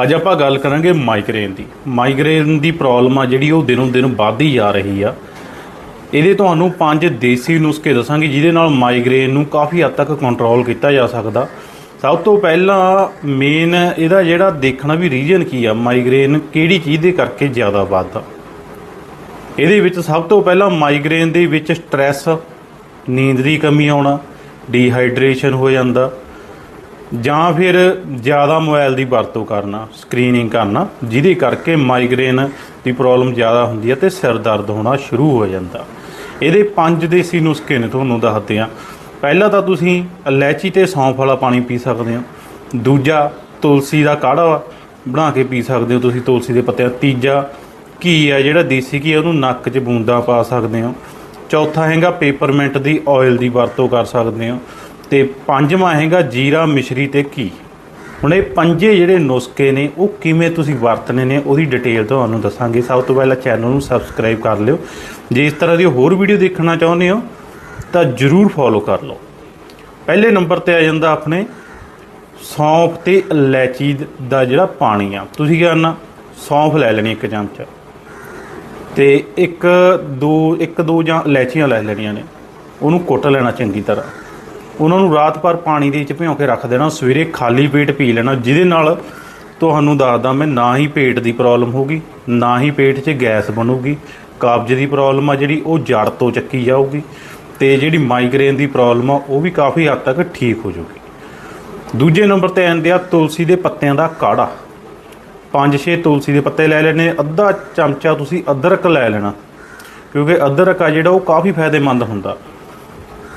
ਅੱਜ ਆਪਾਂ ਗੱਲ ਕਰਾਂਗੇ ਮਾਈਗ੍ਰੇਨ ਦੀ। ਮਾਈਗ੍ਰੇਨ ਦੀ ਪ੍ਰੋਬਲਮ ਆ ਜਿਹੜੀ ਉਹ ਦਿਨੋਂ ਦਿਨ ਵੱਧਦੀ ਜਾ ਰਹੀ ਆ। ਇਹਦੇ ਤੁਹਾਨੂੰ ਪੰਜ ਦੇਸੀ ਨੁਸਖੇ ਦੱਸਾਂਗੇ ਜਿਹਦੇ ਨਾਲ ਮਾਈਗ੍ਰੇਨ ਨੂੰ ਕਾਫੀ ਹੱਦ ਤੱਕ ਕੰਟਰੋਲ ਕੀਤਾ ਜਾ ਸਕਦਾ। ਸਭ ਤੋਂ ਪਹਿਲਾਂ ਮੇਨ ਇਹਦਾ ਜਿਹੜਾ ਦੇਖਣਾ ਵੀ ਰੀਜਨ ਕੀ ਆ ਮਾਈਗ੍ਰੇਨ ਕਿਹੜੀ ਚੀਜ਼ ਦੇ ਕਰਕੇ ਜ਼ਿਆਦਾ ਵੱਧਦਾ। ਇਹਦੇ ਵਿੱਚ ਸਭ ਤੋਂ ਪਹਿਲਾਂ ਮਾਈਗ੍ਰੇਨ ਦੇ ਵਿੱਚ ਸਟ੍ਰੈਸ ਨੀਂਦ ਦੀ ਕਮੀ ਆਉਣਾ ਡੀਹਾਈਡਰੇਸ਼ਨ ਹੋ ਜਾਂਦਾ ਜਾਂ ਫਿਰ ਜ਼ਿਆਦਾ ਮੋਬਾਈਲ ਦੀ ਵਰਤੋਂ ਕਰਨਾ ਸਕਰੀਨਿੰਗ ਕਰਨਾ ਜਿਹਦੇ ਕਰਕੇ ਮਾਈਗ੍ਰੇਨ ਦੀ ਪ੍ਰੋਬਲਮ ਜ਼ਿਆਦਾ ਹੁੰਦੀ ਹੈ ਤੇ ਸਿਰ ਦਰਦ ਹੋਣਾ ਸ਼ੁਰੂ ਹੋ ਜਾਂਦਾ। ਇਹਦੇ ਪੰਜ ਦੇਸੀ ਨੁਸਖੇ ਨੇ ਤੁਹਾਨੂੰ ਦੱਸਦੇ ਆ ਪਹਿਲਾ ਤਾਂ ਤੁਸੀਂ ਇਲਾਇਚੀ ਤੇ ਸੌਂਫ ਵਾਲਾ ਪਾਣੀ ਪੀ ਸਕਦੇ ਹੋ। ਦੂਜਾ ਤੁਲਸੀ ਦਾ ਕਾੜਾ ਬਣਾ ਕੇ ਪੀ ਸਕਦੇ ਹੋ ਤੁਸੀਂ ਤੁਲਸੀ ਦੇ ਪੱਤੇ ਤੀਜਾ ਘੀ ਆ ਜਿਹੜਾ ਦੇਸੀ ਘੀ ਆ, ਉਹਨੂੰ ਨੱਕ 'ਚ ਬੂੰਦਾਂ ਪਾ ਸਕਦੇ ਹੋ। ਚੌਥਾ ਹੈਗਾ ਪੇਪਰਮੈਂਟ ਦੀ ਆਇਲ ਦੀ ਵਰਤੋਂ ਕਰ ਸਕਦੇ ਹੋ। ਤੇ ਪੰਜਵਾਂ ਹੈਗਾ ਜੀਰਾ ਮਿਸ਼ਰੀ ਤੇ ਘੀ। ਹੁਣ ਇਹ ਪੰਜੇ ਜਿਹੜੇ ਨੁਸਖੇ ਨੇ, ਉਹ ਕਿਵੇਂ ਤੁਸੀਂ ਵਰਤਣੇ ਨੇ, ਉਹਦੀ ਡਿਟੇਲ ਤੁਹਾਨੂੰ ਦੱਸਾਂਗੇ। ਸਭ ਤੋਂ ਪਹਿਲਾਂ ਚੈਨਲ ਨੂੰ ਸਬਸਕ੍ਰਾਈਬ ਕਰ ਲਿਓ। ਜੇ ਇਸ ਤਰ੍ਹਾਂ ਦੀ ਹੋਰ ਵੀਡੀਓ ਦੇਖਣਾ ਚਾਹੁੰਦੇ ਹੋ, ਤਾਂ ਜਰੂਰ ਫੋਲੋ ਕਰ ਲਓ। ਪਹਿਲੇ ਨੰਬਰ ਤੇ ਆ ਜਾਂਦਾ ਆਪਣੇ, ਸੌਂਫ ਤੇ ਇਲਾਇਚੀ ਦਾ ਜਿਹੜਾ ਪਾਣੀ ਆ। ਤੁਸੀਂ ਕੀ ਕਰਨਾ? ਸੌਂਫ ਲੈ ਲੈਣੀ ਇੱਕ ਚਮਚਾ। ਤੇ ਇੱਕ, ਦੋ ਇੱਕ, ਦੋ ਜਾਂ ਇਲਾਇਚੀਆਂ ਲੈ ਲੈਣੀਆਂ ਨੇ। ਉਹਨੂੰ ਕੁੱਟ ਲੈਣਾ ਚੰਗੀ ਤਰ੍ਹਾਂ। ਉਹਨਾਂ ਨੂੰ ਰਾਤ ਭਰ ਪਾਣੀ ਦੇ ਵਿੱਚ ਭਿਉਂ ਕੇ ਰੱਖ ਦੇਣਾ, ਸਵੇਰੇ ਖਾਲੀ ਪੇਟ ਪੀ ਲੈਣਾ, ਜਿਹਦੇ ਨਾਲ ਤੁਹਾਨੂੰ ਦੱਸਦਾ ਮੈਂ ਨਾ ਹੀ ਪੇਟ ਦੀ ਪ੍ਰੋਬਲਮ ਹੋਗੀ ਨਾ ਹੀ ਪੇਟ 'ਚ ਗੈਸ ਬਣੂਗੀ, ਕਬਜ਼ ਦੀ ਪ੍ਰੋਬਲਮ ਆ ਜਿਹੜੀ, ਉਹ ਜੜ ਤੋਂ ਚੱਕੀ ਜਾਊਗੀ ਤੇ ਜਿਹੜੀ ਮਾਈਗ੍ਰੇਨ ਦੀ ਪ੍ਰੋਬਲਮ ਆ, ਉਹ ਵੀ ਕਾਫੀ ਹੱਦ ਤੱਕ ਠੀਕ ਹੋ ਜਾਊਗੀ। ਦੂਜੇ ਨੰਬਰ ਤੇ ਆਉਂਦੇ ਆ, ਤੁਲਸੀ ਦੇ ਪੱਤਿਆਂ ਦਾ ਕਾੜਾ। ਪੰਜ ਛੇ ਤੁਲਸੀ ਦੇ ਪੱਤੇ ਲੈ ਲੈਣੇ, ਅੱਧਾ ਚਮਚਾ ਤੁਸੀਂ ਅਦਰਕ ਲੈ ਲੈਣਾ, ਕਿਉਂਕਿ ਅਦਰਕ ਆ ਜਿਹੜਾ, ਉਹ ਕਾਫੀ ਫਾਇਦੇਮੰਦ ਹੁੰਦਾ।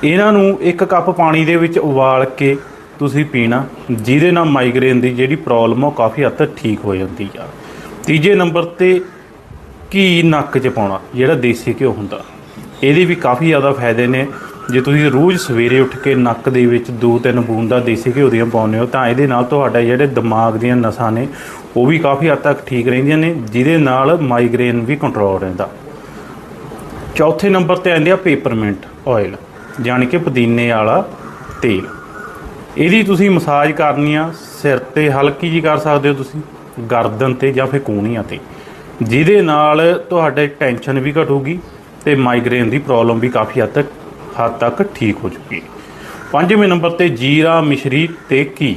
ਇਹਨਾਂ ਨੂੰ ਇੱਕ ਕੱਪ ਪਾਣੀ ਦੇ ਵਿੱਚ ਉਬਾਲ ਕੇ ਤੁਸੀਂ ਪੀਣਾ, ਜਿਹਦੇ ਨਾਲ ਮਾਈਗ੍ਰੇਨ ਦੀ ਜਿਹੜੀ ਪ੍ਰੋਬਲਮ ਆ ਉਹ ਕਾਫੀ ਹੱਦ ਤੱਕ ਠੀਕ ਹੋ ਜਾਂਦੀ ਆ। ਤੀਜੇ ਨੰਬਰ ਤੇ ਘੀ ਨੱਕ 'ਚ ਪਾਉਣਾ, ਜਿਹੜਾ ਦੇਸੀ ਘਿਓ ਹੁੰਦਾ। ਇਹਦੇ ਵੀ ਕਾਫੀ ਜ਼ਿਆਦਾ ਫਾਇਦੇ ਨੇ। ਜੇ ਤੁਸੀਂ ਰੋਜ਼ ਸਵੇਰੇ ਉੱਠ ਕੇ ਨੱਕ ਦੇ ਵਿੱਚ ਦੋ ਤਿੰਨ ਬੂੰਦਾਂ ਦੇਸੀ ਘਿਓ ਦੀਆਂ ਪਾਉਂਦੇ ਹੋ, ਤਾਂ ਇਹਦੇ ਨਾਲ ਤੁਹਾਡਾ ਜਿਹੜੇ ਦਿਮਾਗ ਦੀਆਂ ਨਸਾਂ ਨੇ, ਉਹ ਵੀ ਕਾਫੀ ਹੱਦ ਤੱਕ ਠੀਕ ਰਹਿੰਦੀਆਂ ਨੇ, ਜਿਹਦੇ ਨਾਲ ਮਾਈਗ੍ਰੇਨ ਵੀ ਕੰਟਰੋਲ ਰਹਿੰਦਾ। ਚੌਥੇ ਨੰਬਰ ਤੇ ਆਉਂਦੇ ਆ ਪੇਪਰਮੈਂਟ ਆਇਲ ਯਾਨੀ ਕਿ ਪੁਦੀਨੇ ਵਾਲਾ ਤੇਲ। ਇਹਦੀ ਤੁਸੀਂ ਮਸਾਜ ਕਰਨੀ ਆ, ਸਿਰ ਤੇ ਹਲਕੀ ਜੀ ਕਰ ਸਕਦੇ ਹੋ ਤੁਸੀਂ, ਗਰਦਨ ਤੇ ਜਾਂ ਫਿਰ ਕੂਣੀਆਂ ਤੇ। ਜਿਹਦੇ ਨਾਲ ਤੁਹਾਡੇ ਟੈਨਸ਼ਨ ਵੀ ਘਟੂਗੀ ਤੇ ਮਾਈਗ੍ਰੇਨ ਦੀ ਪ੍ਰੋਬਲਮ ਵੀ ਕਾਫੀ ਹੱਦ ਤੱਕ ਹੱਦ ਤੱਕ ਠੀਕ ਹੋ ਚੁੱਕੀ ਪੰਜਵੇਂ ਨੰਬਰ ਤੇ ਜੀਰਾ, ਮਿਸ਼ਰੀ ਤੇ ਘੀ।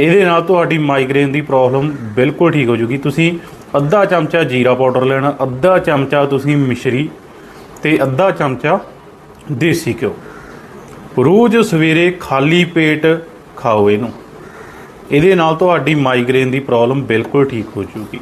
ਇਹਦੇ ਨਾਲ ਤੁਹਾਡੀ ਮਾਈਗ੍ਰੇਨ ਦੀ ਪ੍ਰੋਬਲਮ ਬਿਲਕੁਲ ਠੀਕ ਹੋ ਜੂਗੀ। ਤੁਸੀਂ ਅੱਧਾ ਚਮਚਾ ਜੀਰਾ ਪਾਊਡਰ ਲੈਣਾ, ਅੱਧਾ ਚਮਚਾ ਤੁਸੀਂ ਮਿਸ਼ਰੀ ਤੇ ਅੱਧਾ ਚਮਚਾ ਦੇਸੀ ਘਿਓ। ਰੋਜ਼ ਸਵੇਰੇ ਖਾਲੀ ਪੇਟ ਖਾਓ ਇਹਨੂੰ। ਇਹਦੇ ਨਾਲ ਤੁਹਾਡੀ ਮਾਈਗ੍ਰੇਨ ਦੀ ਪ੍ਰੋਬਲਮ ਬਿਲਕੁਲ ਠੀਕ ਹੋ ਜੂਗੀ।